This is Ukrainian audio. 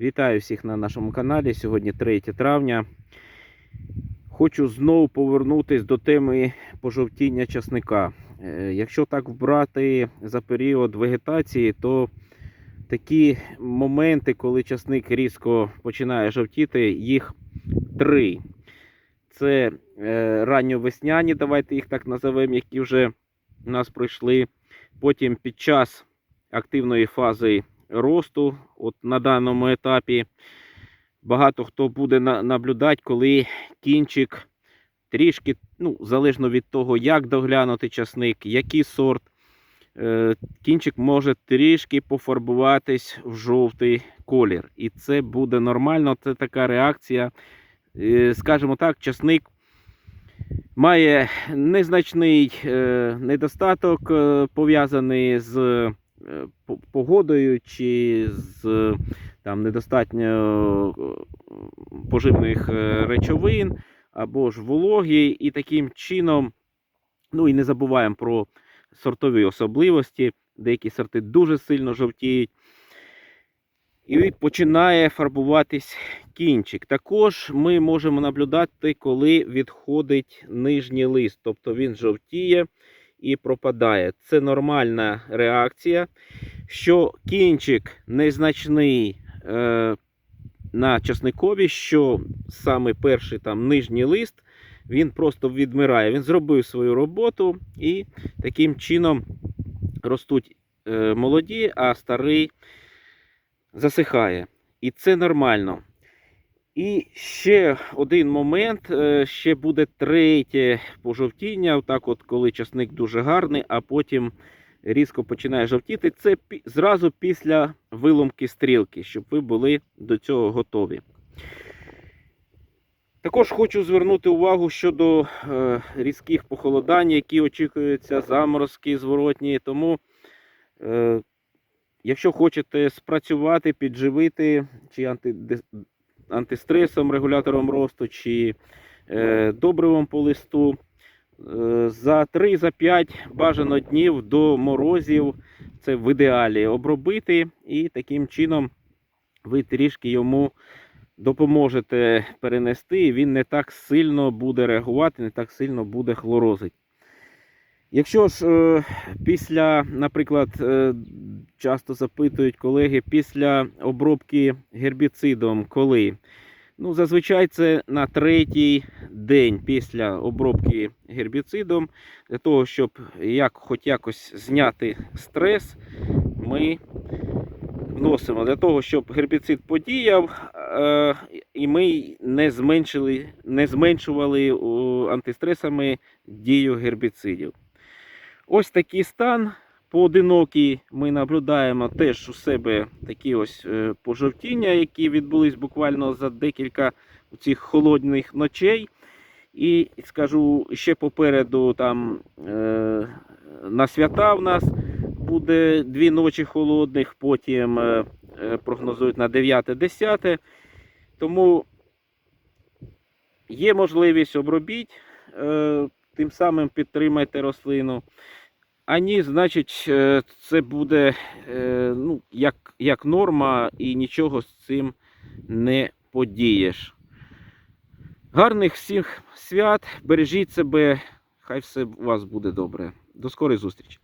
Вітаю всіх на нашому каналі. Сьогодні 3 травня. Хочу знову повернутися до теми пожовтіння часника. Е, Якщо так брати за період вегетації, то такі моменти, коли часник різко починає жовтіти, їх три. Це е, ранньовесняні, давайте їх так називемо, які вже у нас пройшли. Потім під час активної фази росту, от на даному етапі, багато хто буде наблюдати, коли кінчик трішки, ну, залежно від того, як доглянути часник, який сорт, е, кінчик може трішки пофарбуватись в жовтий колір. І це буде нормально, це така реакція. Е, Скажімо так, часник має незначний е, недостаток, пов'язаний з погодою чи з е, там, недостатньо е, поживних е, речовин або ж вологі, і таким чином, ну і не забуваємо про сортові особливості. Деякі сорти дуже сильно жовтіють. І починає фарбуватись кінчик. Також ми можемо наблюдати, коли відходить нижній лист, тобто він жовтіє і пропадає. Це нормальна реакція. Що кінчик незначний е, на часникові, що саме перший там нижній лист, він просто відмирає. Він зробив свою роботу і таким чином ростуть е, молоді, а старий засихає. І це нормально. І ще один момент, е, ще буде третє пожовтіння, отак от, коли часник дуже гарний, а потім різко починає жовтіти. Це зразу після виломки стрілки, щоб ви були до цього готові. Також хочу звернути увагу щодо е, різких похолодань, які очікуються, заморозки зворотні. Тому, е, якщо хочете спрацювати, підживити чи анти- антистресом, регулятором росту, чи е, добривом по листу, е, за 3-5 бажано днів до морозів, це в ідеалі обробити, і таким чином ви трішки йому допоможете перенести, і він не так сильно буде реагувати, не так сильно буде хлорозити. Якщо ж е, після, наприклад, е, часто запитують колеги, після обробки гербіцидом, коли? Ну, зазвичай це на третій день після обробки гербіцидом, для того, щоб як, хоч якось зняти стрес, ми вносимо для того, щоб гербіцид подіяв, е, і ми не, зменшили, не зменшували антистресами дію гербіцидів. Ось такий стан. Поодинокі ми наблюдаємо теж у себе такі ось е, пожовтіння, які відбулись буквально за декілька цих холодних ночей. І скажу ще попереду там е, на свята в нас буде дві ночі холодних, потім е, прогнозують на 9-10. Тому є можливість обробіть, тим самим підтримайте рослину. А ні, значить, е, це буде е, ну, як, як норма і нічого з цим не подієш. Гарних всіх свят, бережіть себе, хай все у вас буде добре. До скорої зустрічі!